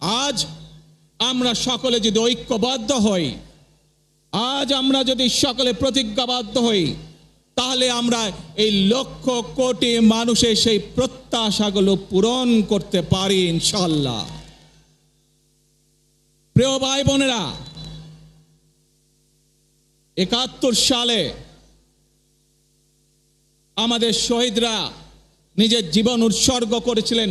আজ আমরা সকলে যদি ঐক্যবদ্ধ হই, আজ আমরা যদি সকলে প্রতিজ্ঞাবদ্ধ হই, তাহলে আমরা এই লক্ষ কোটি মানুষের সেই প্রত্যাশাগুলো পূরণ করতে পারি ইনশাল্লাহ প্রিয় ভাই বোনেরা, একাত্তর সালে আমাদের শহীদরা নিজের জীবন উৎসর্গ করেছিলেন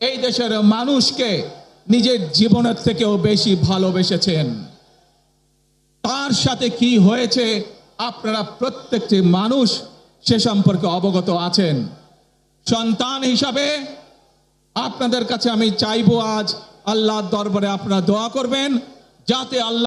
এই দেশের মানুষকে নিজের জীবনের থেকেও বেশি ভালোবেসেছেন। তার সাথে কি হয়েছে, আপনারা প্রত্যেকটি মানুষ সে সম্পর্কে অবগত আছেন। সন্তান হিসাবে আপনাদের কাছে আমি চাইব আজ আল্লাহর দরবারে আপনারা দোয়া করবেন, যাতে আল্লাহ